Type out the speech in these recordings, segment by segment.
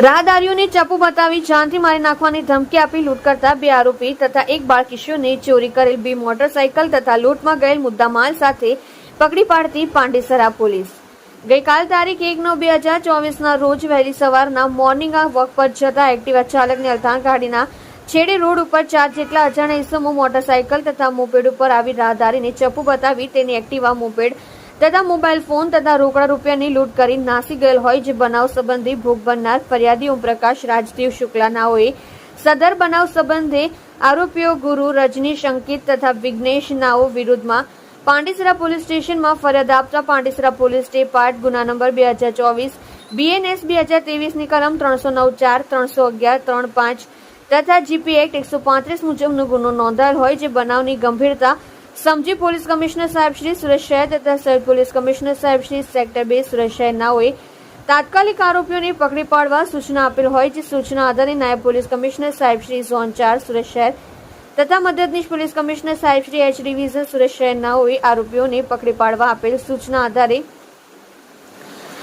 રાહદારીઓને ચાપુ બતાવી જાનથી મારી નાખવાની ધમકી આપી લૂંટ કરતા બે આરોપી તથા એક બાળકિશોરને ચોરી કરેલ બે મોટરસાયકલ તથા લૂંટમાં ગયેલ મુદ્દામાલ સાથે પકડી પાડતી પાંડેસરા પોલીસ. ગઈકાલ તારીખ એક નવ બે હજાર ચોવીસના રોજ વહેલી સવારના મોર્નિંગ વોક પર જતા એક્ટિવા ચાલકને અલથાણ ગાડીના છેડે રોડ ઉપર ચાર જેટલા અજાણ્યા ઇસમો મોટરસાયકલ તથા મોપેડ ઉપર આવી રાહદારીને ચપ્પુ બતાવી તેની એક્ટિવા મોપેડ તથા મોબાઈલ ફોન તથા રોકડા રૂપિયાની લૂંટ કરી નાસી ગયેલ હોય જે બનાવ સંબંધી ભોગ બનનાર ફરિયાદી ઓમપ્રકાશ રાજદેવ શુક્લાનાઓએ સદર બનાવ સંબંધે આરોપીઓ ગુરુ રજનીશ અંકિત તથા વિઘ્નેશ નાઓ વિરુદ્ધમાં પાંડેસરા પોલીસ સ્ટેશનમાં ફરિયાદ આપતા પાંડેસરા પોલીસ સ્ટે પાર્ટ ગુના નંબર બે હજાર ચોવીસ, બીએનએસ બે હજારની કલમ ત્રણસો નવ ચાર, ત્રણસો અગિયાર, ત્રણ પાંચ તથા જીપી એક્ટ એકસો પાંત્રીસ મુજબનો ગુનો નોંધાયેલ હોય જે બનાવની ગંભીરતા સમજી પોલીસ કમિશનર સાહેબ શ્રી શહેર તથા સહિત પોલીસ કમિશનર સાહેબ શ્રી સેક્ટર બે સુરેશ શહેર નાઓએ તાત્કાલિક આરોપીઓને પકડી પાડવા સૂચના આપેલ હોય જે સૂચના આધારે નાયબ પોલીસ કમિશનર સાહેબ શ્રી ઝોન ચાર સુરેશ શહેર તથા મદદનીશ પોલીસ કમિશનર સાહેબ શ્રી એચ ડિવિઝન સુરેશ શહેર નાઓએ આરોપીઓને પકડી પાડવા આપેલ સૂચના આધારે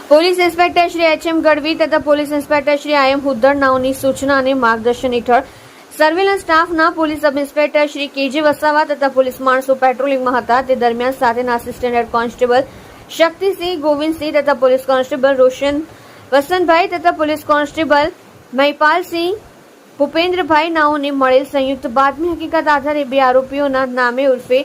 police inspector Shri H M Gadhvi તથા police inspector Shri I M Huddad નાઓની સૂચના અને માર્ગદર્શન હેઠળ સર્વેલન્સ સ્ટાફના police sub inspector Shri K G Vasava તથા પોલીસ માણસો પેટ્રોલિંગમાં હતા. તે દરમિયાન સાથેના assistant head constable Shaktisinh Govindsinh તથા પોલીસ કોન્સ્ટેબલ રોશન વસંતભાઈ તથા પોલીસ કોન્સ્ટેબલ મહિપાલસિંહ, ભૂપેન્દ્રભાઈ નાઓને મળેલ સંયુક્ત બાતમી હકીકત આધારે બે આરોપીઓના નામે ઉર્ફે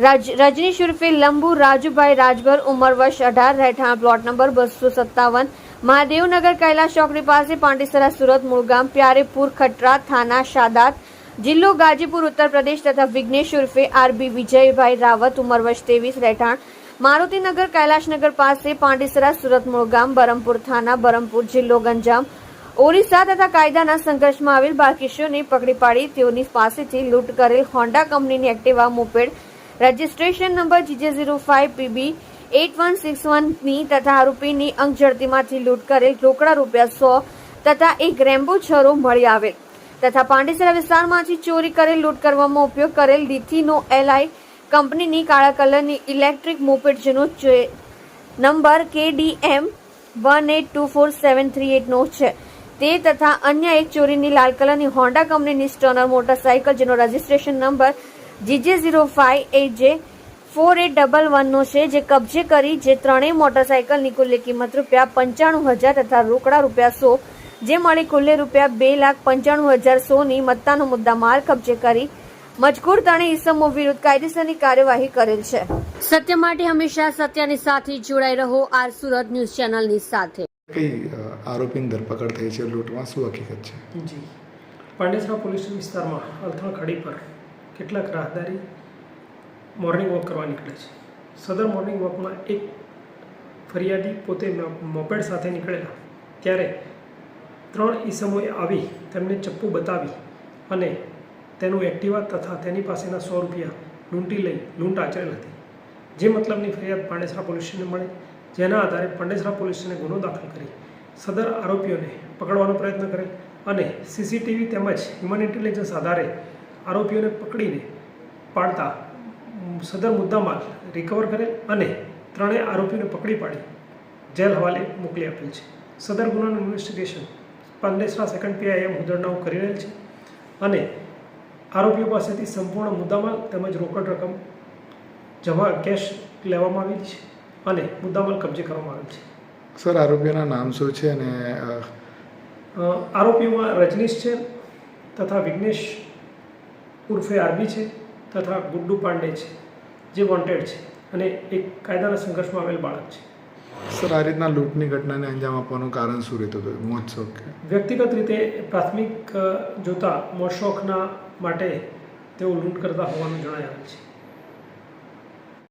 રાજ- રજનીશ ઉર્ફે લંબુ રાજુભાઈ રાજભર ઉંમર વર્ષ અઢાર, રહેઠાણ પ્લોટ નંબર બસો સત્તાવન મહાદેવનગર કૈલાસ ચોકડી પાસે પાંડેસરા સુરત મૂળગામ પ્યારેપુર ખટરા થાના શાદાત જિલ્લો ગાજીપુર ઉત્તર પ્રદેશ તથા વિઘ્નેશ ઉર્ફે આરબી વિજયભાઈ રાવત ઉંમર વર્ષ ત્રેવીસ રહેઠાણ મારુતિનગર કૈલાશનગર પાસે પાંડેસરા સુરત મૂળગામ બરમપુર થાના બરમપુર જિલ્લો ગંજામ ઓરિસ્સા તથા કાયદાના સંઘર્ષમાં આવેલ બાકીશોને પકડી પાડી તેઓની પાસેથી લૂંટ કરેલ હોન્ડા કંપનીની Activa moped registration number G J zero five P B eight one six વનની તથા આરોપીની અંક ઝડતીમાંથી લૂંટ કરેલ રોકડા રૂપિયા સો તથા એક રેમ્બો છરો મળી આવેલ તથા પાંડેસરા વિસ્તારમાંથી ચોરી કરેલ લૂંટ કરવામાં ઉપયોગ કરેલ લીથીનો એલઆઈ કંપનીની કાળા કલરની ઇલેક્ટ્રિક મોપેડ જેનો number K D M one eight two four seven three એટનો છે. તે તથા અન્ય એક ચોરીની લાલ કલરની હોન્ડા કંપનીની સ્ટર્નર મોટરસાયકલ જેનો registration number G J zero five eight J four eight double વનનો છે જે કબજે કરી જે ત્રણેય મોટરસાયકલની કુલ્લે કિંમત રૂપિયા પંચાણું હજાર તથા રોકડા રૂપિયા સો જે મળી કુલ્લે રૂપિયા બે લાખ પંચાણું હજાર સોની મત્તાનો મુદ્દા માલ કબજે કરી મજકૂર ત્રણેય ઇસમો વિરુદ્ધ કાયદેસરની કાર્યવાહી કરેલ છે. સત્ય માટે હંમેશા સત્યની સાથે જોડાઈ રહો આર સુરત ન્યૂઝ ચેનલની સાથે. કઈ આરોપીની ધરપકડ થઈ છે લૂંટમાં? શું હકીકત છે? જી. પાંડેસરા પોલીસ વિસ્તારમાં અલથણ ખડી પર કેટલાક રાહદારી મોર્નિંગ વોક કરવા નીકળે છે. સદર મોર્નિંગ વોકમાં એક ફરિયાદી પોતે મોપેડ સાથે નીકળેલા. ત્યારે ત્રણ ઈસમોએ આવી, તેમને ચપ્પુ બતાવી અને તેનું એક્ટિવા તથા તેની પાસેના સો રૂપિયા લૂંટી લઈ, લૂંટ આચરેલ હતી. જે મતલબની ફરિયાદ પાંડેસરા પોલીસ સ્ટેશને મળે, જેના આધારે પાંડેસરા પોલીસ સ્ટેશને ગુનો દાખલ કરી સદર આરોપીઓને પકડવાનો પ્રયત્ન કરેલ અને સીસીટીવી તેમજ હ્યુમન ઇન્ટેલિજન્સ આધારે આરોપીઓને પકડીને પાડતા સદર મુદ્દામાલ રિકવર કરેલ અને ત્રણેય આરોપીઓને પકડી પાડી જેલ હવાલે મોકલી આપેલ છે. સદર ગુનાનું investigation Pandesara second P I M હુદરનાઓ કરી રહેલ છે અને આરોપીઓ પાસેથી સંપૂર્ણ મુદ્દામાલ તેમજ રોકડ રકમ જમા કેશ લેવામાં આવી છે અને મુદ્દામાલ કબજે કરવામાં આવેલ છે. સર આરોપીઓના નામ શું છે અને આરોપીઓમાં રજનીશ છે તથા વિઘ્નેશ ઉર્ફે આરબી છે તથા ગુડ્ડુ પાંડે છે. જે વોન્ટેડ છે. અને એક કાયદાના સંઘર્ષમાં આવેલ બાળક છે. સર આ રીતના લૂંટની ઘટનાને અંજામ આપવાનું કારણ શું રહેતું હતું? કે? વ્યક્તિગત રીતે પ્રાથમિક જોતા મોજ શોખના માટે તેઓ લૂંટ કરતા હોવાનું જણાય આવે છે.